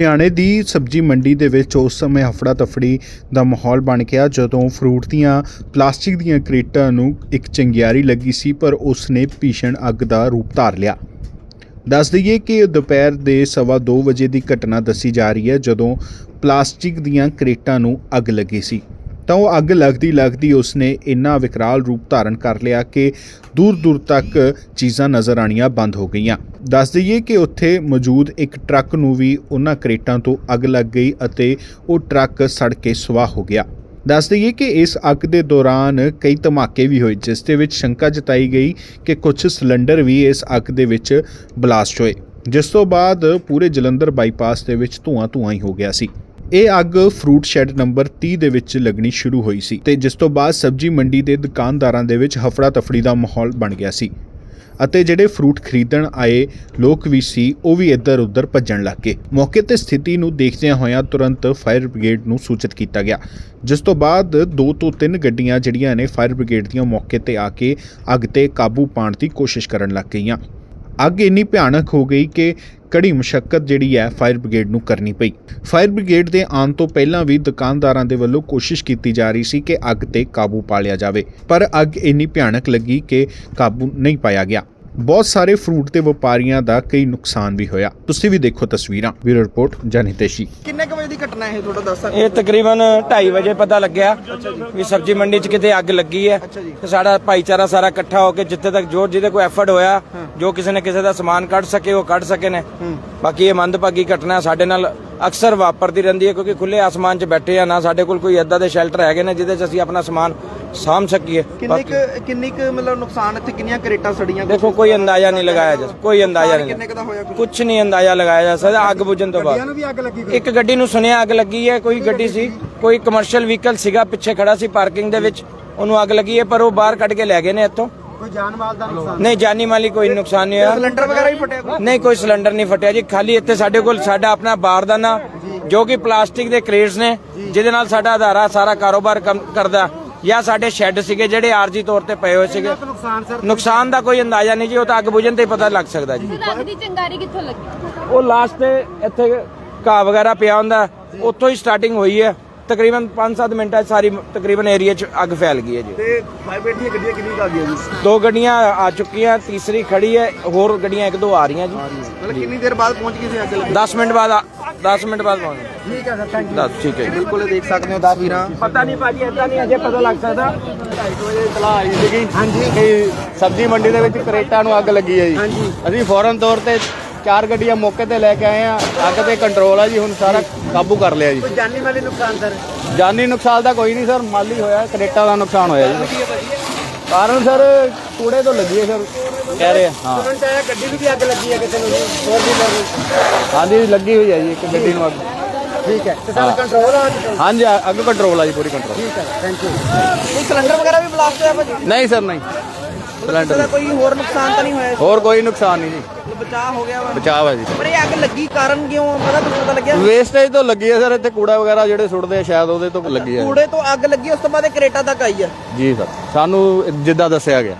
ਹਰਿਆਣੇ ਦੀ ਸਬਜ਼ੀ ਮੰਡੀ ਦੇ ਵਿੱਚ ਉਸ ਸਮੇਂ ਹਫੜਾ ਤਫੜੀ ਦਾ ਮਾਹੌਲ ਬਣ ਗਿਆ ਜਦੋਂ ਫਰੂਟ ਦੀਆਂ, ਪਲਾਸਟਿਕ ਦੀਆਂ ਕ੍ਰੇਟਾਂ ਨੂੰ ਇੱਕ ਚੰਗਿਆਰੀ ਲੱਗੀ ਸੀ, ਪਰ ਉਸ ਨੇ ਭੀਸ਼ਣ ਅੱਗ ਦਾ ਰੂਪ ਧਾਰ ਲਿਆ। ਦੱਸ ਦਈਏ ਕਿ ਦੁਪਹਿਰ ਦੇ ਸਵਾ ਦੋ ਵਜੇ ਦੀ ਘਟਨਾ ਦੱਸੀ ਜਾ ਰਹੀ ਹੈ ਜਦੋਂ ਪਲਾਸਟਿਕ ਦੀਆਂ ਕ੍ਰੇਟਾਂ ਨੂੰ ਅੱਗ ਲੱਗੀ ਸੀ। ਤਾਂ ਉਹ ਅੱਗ ਲੱਗਦੀ ਲੱਗਦੀ ਉਸਨੇ ਇੰਨਾ ਵਿਕਰਾਲ ਰੂਪ ਧਾਰਨ ਕਰ ਲਿਆ ਕਿ ਦੂਰ ਦੂਰ ਤੱਕ ਚੀਜ਼ਾਂ ਨਜ਼ਰ ਆਣੀਆਂ ਬੰਦ ਹੋ ਗਈਆਂ। ਦੱਸ ਦਈਏ ਕਿ ਉੱਥੇ ਮੌਜੂਦ ਇੱਕ ਟਰੱਕ ਨੂੰ ਵੀ ਉਹਨਾਂ ਕਰੇਟਾਂ ਤੋਂ ਅੱਗ ਲੱਗ ਗਈ ਅਤੇ ਉਹ ਟਰੱਕ ਸੜ ਕੇ ਸੁਆਹ ਹੋ ਗਿਆ। ਦੱਸ ਦਈਏ ਕਿ ਇਸ ਅੱਗ ਦੇ ਦੌਰਾਨ ਕਈ ਧਮਾਕੇ ਵੀ ਹੋਏ, ਜਿਸ ਦੇ ਵਿੱਚ ਸ਼ੰਕਾ ਜਤਾਈ ਗਈ ਕਿ ਕੁਝ ਸਿਲੰਡਰ ਵੀ ਇਸ ਅੱਗ ਦੇ ਵਿੱਚ ਬਲਾਸਟ ਹੋਏ, ਜਿਸ ਤੋਂ ਬਾਅਦ ਪੂਰੇ ਜਲੰਧਰ ਬਾਈਪਾਸ ਦੇ ਵਿੱਚ ਧੂਆਂ ਧੂਆਂ ਹੀ ਹੋ ਗਿਆ ਸੀ। ਇਹ ਅੱਗ ਫਰੂਟ ਸ਼ੈੱਡ ਨੰਬਰ 30 ਦੇ ਵਿੱਚ ਲੱਗਣੀ ਸ਼ੁਰੂ ਹੋਈ ਸੀ ਤੇ ਜਿਸ ਤੋਂ ਬਾਅਦ ਸਬਜ਼ੀ ਮੰਡੀ ਦੇ ਦੁਕਾਨਦਾਰਾਂ ਦੇ ਵਿੱਚ ਹਫੜਾ ਤਫੜੀ ਦਾ ਮਾਹੌਲ ਬਣ ਗਿਆ ਸੀ ਅਤੇ ਜਿਹੜੇ ਫਰੂਟ ਖਰੀਦਣ ਆਏ ਲੋਕ ਵੀ ਸੀ, ਉਹ ਵੀ ਇੱਧਰ ਉੱਧਰ ਭੱਜਣ ਲੱਗ ਗਏ। ਮੌਕੇ ਤੇ ਸਥਿਤੀ ਨੂੰ ਦੇਖਦਿਆਂ ਹੋਇਆਂ ਤੁਰੰਤ ਫਾਇਰ ਬ੍ਰਿਗੇਡ ਨੂੰ ਸੂਚਿਤ ਕੀਤਾ ਗਿਆ, ਜਿਸ ਤੋਂ ਬਾਅਦ ਦੋ ਤੋਂ ਤਿੰਨ ਗੱਡੀਆਂ ਜਿਹੜੀਆਂ ਨੇ ਫਾਇਰ ਬ੍ਰਿਗੇਡ ਦੀਆਂ ਮੌਕੇ ਤੇ ਆ ਕੇ ਅੱਗ ਤੇ ਕਾਬੂ ਪਾਉਣ ਦੀ ਕੋਸ਼ਿਸ਼ ਕਰਨ ਲੱਗ ਗਈਆਂ। ਅੱਗ ਇੰਨੀ ਭਿਆਨਕ ਹੋ ਗਈ ਕਿ ਕੜੀ ਮੁਸ਼ਕਲ ਜਿਹੜੀ ਹੈ ਫਾਇਰ ਬ੍ਰਿਗੇਡ ਨੂੰ ਕਰਨੀ ਪਈ। ਫਾਇਰ ਬ੍ਰਿਗੇਡ ਦੇ ਆਉਣ ਤੋਂ ਪਹਿਲਾਂ ਵੀ ਦੁਕਾਨਦਾਰਾਂ ਦੇ ਵੱਲੋਂ ਕੋਸ਼ਿਸ਼ ਕੀਤੀ ਜਾ ਰਹੀ ਸੀ ਕਿ ਅੱਗ ਤੇ ਕਾਬੂ ਪਾ ਲਿਆ ਜਾਵੇ, ਪਰ ਅੱਗ ਇੰਨੀ ਭਿਆਨਕ ਲੱਗੀ ਕਿ ਕਾਬੂ ਨਹੀਂ ਪਾਇਆ ਗਿਆ। ਬਹੁਤ ਸਾਰੇ ਫਰੂਟ ਦੇ ਵਪਾਰੀਆਂ ਦਾ ਕਈ ਨੁਕਸਾਨ ਵੀ ਹੋਇਆ। ਤੁਸੀਂ ਵੀ ਦੇਖੋ ਤਸਵੀਰਾਂ। ਬਿਊਰੋ ਰਿਪੋਰਟ ਜਨਹਿਤੇਸ਼ੀ ਕਿੰਨੇ ਕੁ ਵਜੇ ਦੀ ਘਟਨਾ ਇਹ ਤੁਹਾਡਾ ਦੱਸ ਸਕਦੇ ਇਹ ਤਕਰੀਬਨ 2:30 ਵਜੇ ਪਤਾ ਲੱਗਿਆ ਵੀ ਸਬਜ਼ੀ ਮੰਡੀ 'ਚ ਕਿਤੇ ਅੱਗ ਲੱਗੀ ਹੈ। ਤੇ ਸਾਡਾ ਭਾਈਚਾਰਾ ਸਾਰਾ ਇਕੱਠਾ ਹੋ ਕੇ ਜਿੱਥੇ ਤੱਕ ਜੋ ਜਿਹਦੇ ਕੋਈ ਐਫਰਟ ਹੋਇਆ ਜੋ ਕਿਸੇ ਨੇ ਕਿਸੇ ਦਾ ਸਮਾਨ ਕੱਢ ਸਕੇ ਉਹ ਕੱਢ ਸਕੇ ਨੇ। ਬਾਕੀ ਇਹ ਮੰਦਭਾਗੀ ਘਟਨਾ ਸਾਡੇ ਨਾਲ ਅਕਸਰ ਵਾਪਰਦੀ ਰਹਿੰਦੀ ਹੈ ਕਿਉਂਕਿ ਖੁੱਲੇ ਆਸਮਾਨ 'ਚ ਬੈਠੇ ਆ ਨਾ ਸਾਡੇ ਕੋਲ ਕੋਈ ਏਦਾਂ ਦੇ ਸ਼ੈਲਟਰ ਹੈਗੇ ਨੇ ਜਿਹਦੇ 'ਚ ਅਸੀਂ ਆਪਣਾ ਸਮਾਨ ਸਾਂਭ ਸਕੀਏ। ਕਿੰਨੀ ਬਾਕੀ ਕੁ ਕਿੰਨੀ ਕੁ ਮਤਲਬ ਨੁਕਸਾਨ ਇੱਥੇ ਕਿੰਨੀਆਂ ਕਰੇਟਾਂ ਸੜੀਆਂ ਦੇਖੋ ਕੋਈ ਅੰਦਾਜ਼ਾ ਨਹੀਂ ਲਗਾਇਆ ਜਾ ਕੋਈ ਅੰਦਾਜ਼ਾ ਨਹੀਂ ਕਿੰਨੇ ਕੁ ਦਾ ਹੋਇਆ ਕੁਝ ਕੁਝ ਨਹੀਂ ਅੰਦਾਜ਼ਾ ਲਗਾਇਆ ਜਾ ਸਕਦਾ। ਅੱਗ ਬੁਝਣ ਤੋਂ ਬਾਅਦ। ਵੀ ਅੱਗ ਲੱਗੀ ਇੱਕ ਗੱਡੀ ਨੂੰ ਸੁਣਿਆ ਅੱਗ ਲੱਗੀ ਹੈ ਕੋਈ ਗੱਡੀ ਸੀ ਕੋਈ ਕਮਰਸ਼ੀਅਲ ਵਹੀਕਲ ਸੀਗਾ ਪਿੱਛੇ ਖੜਾ ਸੀ ਪਾਰਕਿੰਗ ਦੇ ਵਿੱਚ। ਉਹਨੂੰ ਅੱਗ ਲੱਗੀ ਹੈ ਪਰ ਉਹ ਬਾਹਰ ਕੱਢ ਕੇ ਲੈ ਗਏ ਨੇ ਇੱਥੋਂ। ਕੋਈ ਜਾਨ ਮਾਲ ਦਾ ਨੁਕਸਾਨ? ਨਹੀਂ ਜਾਨੀ ਮਾਲੀ ਕੋਈ ਨੁਕਸਾਨ ਨਹੀਂ ਹੋਇਆ। ਸਿਲੰਡਰ ਵਗੈਰਾ ਵੀ ਫਟਿਆ ਕੋਈ? ਨਹੀਂ ਕੋਈ ਸਿਲੰਡਰ ਨਹੀਂ ਫਟਿਆ ਜੀ। ਖਾਲੀ ਇੱਥੇ ਸਾਡੇ ਕੋਲ ਸਾਡਾ ਆਪਣਾ ਬਾਰਦਾਨਾ ਜੋ। ਕਿ ਪਲਾਸਟਿਕ ਦੇ ਕ੍ਰੇਟਸ ਨੇ ਜਿਹਦੇ ਨਾਲ ਸਾਡਾ ਆਧਾਰਾ ਸਾਰਾ ਕਾਰੋਬਾਰ ਕੰਮ ਕਰਦਾ। ਜਾਂ ਸਾਡੇ ਸ਼ੈੱਡ ਸੀਗੇ ਜਿਹੜੇ ਆਰਜੀ ਤੌਰ ਤੇ ਪਏ ਹੋਏ ਸੀਗੇ। ਨੁਕਸਾਨ ਸਰ? ਨੁਕਸਾਨ ਦਾ ਕੋਈ ਅੰਦਾਜ਼ਾ ਨਹੀਂ ਜੀ ਉਹ ਤਾਂ ਅੱਗ ਬੁਝਣ ਤੇ ਹੀ ਪਤਾ ਲੱਗ ਸਕਦਾ ਜੀ। ਅੱਗ ਦੀ ਚੰਗਾਰੀ ਕਿੱਥੋਂ ਲੱਗੀ? ਉਹ ਲਾਸਟ ਤੇ ਇੱਥੇ ਘਾਹ ਵਗੈਰਾ ਪਿਆ ਹੁੰਦਾ ਉੱਥੋਂ ਹੀ ਸਟਾਰਟਿੰਗ ਹੋਈ ਹੈ। ਤਕਰੀਬਨ 5-7 ਮਿੰਟਾਂ 'ਚ ਸਾਰੀ ਤਕਰੀਬਨ ਏਰੀਆ 'ਚ ਅੱਗ ਫੈਲ ਗਈ ਹੈ ਜੀ। ਤੇ ਫਾਇਰ ਬ੍ਰਿਗੇਡ ਦੀਆਂ ਗੱਡੀਆਂ ਕਿੰਨੀ ਕੁ ਆ ਗਈਆਂ ਜੀ? ਦੋ ਗੱਡੀਆਂ ਆ ਚੁੱਕੀਆਂ ਤੀਸਰੀ ਖੜੀ ਹੈ ਹੋਰ ਗੱਡੀਆਂ ਇੱਕ ਦੋ ਆ ਰਹੀਆਂ ਜੀ। ਮਤਲਬ ਕਿੰਨੀ ਦੇਰ ਬਾਅਦ ਪਹੁੰਚ ਗਈ ਸੀ ਅੱਗ ਲੱਗੀ 10 ਮਿੰਟ ਬਾਅਦ 10 ਮਿੰਟ ਬਾਅਦ ਪਹੁੰਚ ਠੀਕ ਹੈ ਸਰ ਥੈਂਕ ਦੱਸ ਠੀਕ ਹੈ ਜੀ। ਬਿਲਕੁਲ ਇਹ ਦੇਖ ਸਕਦੇ ਹੋ ਤਸਵੀਰਾਂ ਪਤਾ ਨਹੀਂ ਭਾਜੀ ਏਦਾਂ ਨਹੀਂ ਅਜੇ ਪਤਾ ਲੱਗ ਸਕਦਾ। ਇਤਲਾਹ ਆਈ ਸੀਗੀ ਹਾਂਜੀ। ਕਿ ਸਬਜ਼ੀ ਮੰਡੀ ਦੇ ਵਿੱਚ ਕਰੇਟਾਂ ਨੂੰ ਅੱਗ ਲੱਗੀ ਹੈ ਜੀ। ਹਾਂਜੀ। ਅਸੀਂ ਫੌਰਨ ਤੌਰ ਤੇ ਚਾਰ ਗੱਡੀਆਂ ਮੌਕੇ ਤੇ ਲੈ ਕੇ ਆਏ ਆ ਅੱਗ ਤੇ ਕੰਟਰੋਲ ਆ ਜੀ ਹੁਣ ਸਾਰਾ ਕਾਬੂ ਕਰ ਲਿਆ ਜੀ। ਕੋਈ ਜਾਨੀ ਮਾਲੀ ਨੁਕਸਾਨ ਸਰ? ਜਾਨੀ ਨੁਕਸਾਨ ਦਾ ਕੋਈ ਨਹੀਂ ਸਰ। ਮਾਲੀ ਹੋਇਆ ਕਰੇਟਾਂ ਦਾ ਨੁਕਸਾਨ ਹੋਇਆ ਜੀ। ਕਾਰਨ ਸਰ ਕੂੜੇ ਤੋਂ ਲੱਗੀ ਹੈ ਸਰ। ਕਹਿ ਰਹੇ ਆ ਹਾਂ। ਸੁਣਨ ਚ ਆਇਆ ਗੱਡੀ ਨੂੰ ਵੀ ਅੱਗ ਲੱਗੀ ਹੈ ਕਿਸੇ ਨੂੰ ਹੋਰ ਡੀਲਰ ਨੂੰ ਹਾਂਜੀ ਲੱਗੀ ਹੋਈ ਹੈ ਜੀ ਇੱਕ ਗੱਡੀ ਨੂੰ ਅੱਗ। ਠੀਕ ਹੈ ਤੇ ਸਰ ਕੰਟਰੋਲ ਆ ਹਾਂਜੀ ਅੱਗ ਕੰਟਰੋਲ ਆ ਜੀ ਪੂਰੀ ਕੰਟਰੋਲ ਠੀਕ ਹੈ ਥੈਂਕ ਯੂ ਕੋਈ ਸਿਲੰਡਰ ਵਗੈਰਾ ਵੀ ਬਲਾਸਟ ਹੋਇਆ ਭਾਜੀ? ਨਹੀਂ ਸਰ ਨਹੀਂ। ਸਿਲੰਡਰ ਦਾ ਕੋਈ ਹੋਰ ਨੁਕਸਾਨ ਤਾਂ ਨਹੀਂ ਹੋਇਆ ਹੋਰ ਕੋਈ ਨੁਕਸਾਨ ਨਹੀਂ ਜੀ। ਬਚਾਅ ਹੋ ਗਿਆ ਵਾ? ਬਚਾਅ ਹੈ ਜੀ। ਪਰ ਇਹ ਅੱਗ ਲੱਗੀ ਕਾਰਨ ਕਿਉਂ ਪਤਾ ਕੁਝ ਪਤਾ ਲੱਗਿਆ? ਵੇਸਟੇਜ ਤੋਂ ਲੱਗੀ ਹੈ ਸਰ ਇੱਥੇ ਕੂੜਾ ਵਗੈਰਾ ਜਿਹੜੇ ਸੁੱਟਦੇ ਆ ਸ਼ਾਇਦ ਉਹਦੇ ਤੋਂ ਲੱਗੀ ਹੈ ਕੂੜੇ ਤੋਂ ਅੱਗ ਲੱਗੀ ਉਸ ਤੋਂ ਬਾਅਦ ਇਹ ਕਰੇਟਾ ਤੱਕ ਆਈ ਆ? ਜੀ ਸਰ ਸਾਨੂੰ ਜਿੱਦਾਂ ਦੱਸਿਆ ਗਿਆ।